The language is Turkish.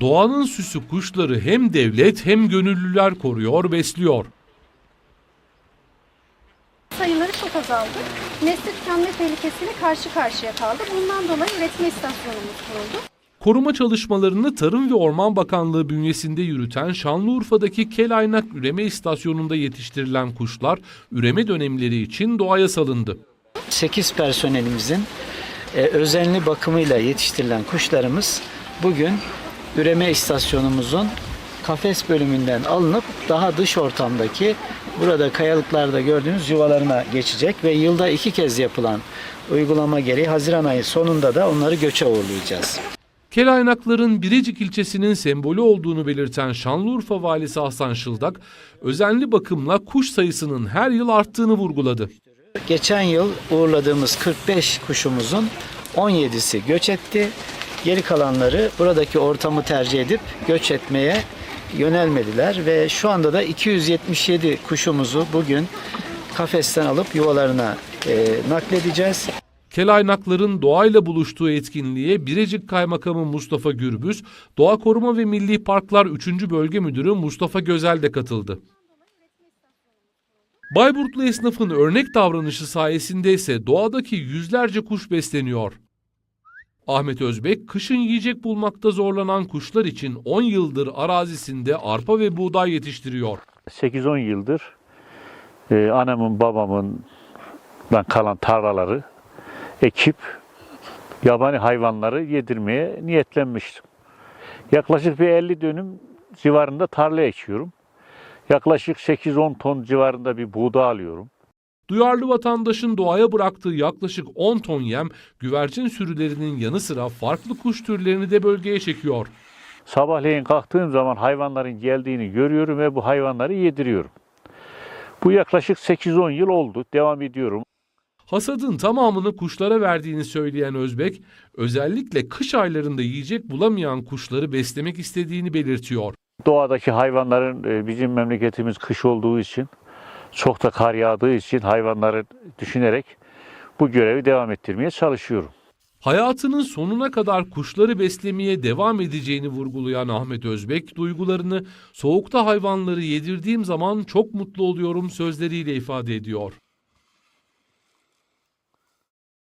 Doğanın süsü kuşları hem devlet hem gönüllüler koruyor, besliyor. sayıları çok azaldı. Nesli tükenme tehlikesiyle karşı karşıya kaldı. Bundan dolayı üretme istasyonumuz kuruldu. Koruma çalışmalarını Tarım ve Orman Bakanlığı bünyesinde yürüten Şanlıurfa'daki Kelaynak Üreme İstasyonu'nda yetiştirilen kuşlar üreme dönemleri için doğaya salındı. 8 personelimizin e, özenli bakımıyla yetiştirilen kuşlarımız bugün üreme istasyonumuzun kafes bölümünden alınıp daha dış ortamdaki burada kayalıklarda gördüğünüz yuvalarına geçecek ve yılda iki kez yapılan uygulama gereği Haziran ayı sonunda da onları göçe uğurlayacağız. Kelaynakların Birecik ilçesinin sembolü olduğunu belirten Şanlıurfa Valisi Hasan Şıldak, özenli bakımla kuş sayısının her yıl arttığını vurguladı. Geçen yıl uğurladığımız 45 kuşumuzun 17'si göç etti. Geri kalanları buradaki ortamı tercih edip göç etmeye yönelmediler ve şu anda da 277 kuşumuzu bugün kafesten alıp yuvalarına e, nakledeceğiz. Kelaynakların doğayla buluştuğu etkinliğe Birecik Kaymakamı Mustafa Gürbüz, Doğa Koruma ve Milli Parklar 3. Bölge Müdürü Mustafa Gözel de katıldı. Bayburtlu esnafın örnek davranışı sayesinde ise doğadaki yüzlerce kuş besleniyor. Ahmet Özbek, kışın yiyecek bulmakta zorlanan kuşlar için 10 yıldır arazisinde arpa ve buğday yetiştiriyor. 8-10 yıldır e, anamın babamın dan kalan tarlaları ekip yabani hayvanları yedirmeye niyetlenmiştim. Yaklaşık bir 50 dönüm civarında tarla ekiyorum. Yaklaşık 8-10 ton civarında bir buğday alıyorum. Duyarlı vatandaşın doğaya bıraktığı yaklaşık 10 ton yem, güvercin sürülerinin yanı sıra farklı kuş türlerini de bölgeye çekiyor. Sabahleyin kalktığım zaman hayvanların geldiğini görüyorum ve bu hayvanları yediriyorum. Bu yaklaşık 8-10 yıl oldu. Devam ediyorum. Hasadın tamamını kuşlara verdiğini söyleyen Özbek, özellikle kış aylarında yiyecek bulamayan kuşları beslemek istediğini belirtiyor. Doğadaki hayvanların e, bizim memleketimiz kış olduğu için çok da kar yağdığı için hayvanları düşünerek bu görevi devam ettirmeye çalışıyorum. Hayatının sonuna kadar kuşları beslemeye devam edeceğini vurgulayan Ahmet Özbek, duygularını soğukta hayvanları yedirdiğim zaman çok mutlu oluyorum sözleriyle ifade ediyor.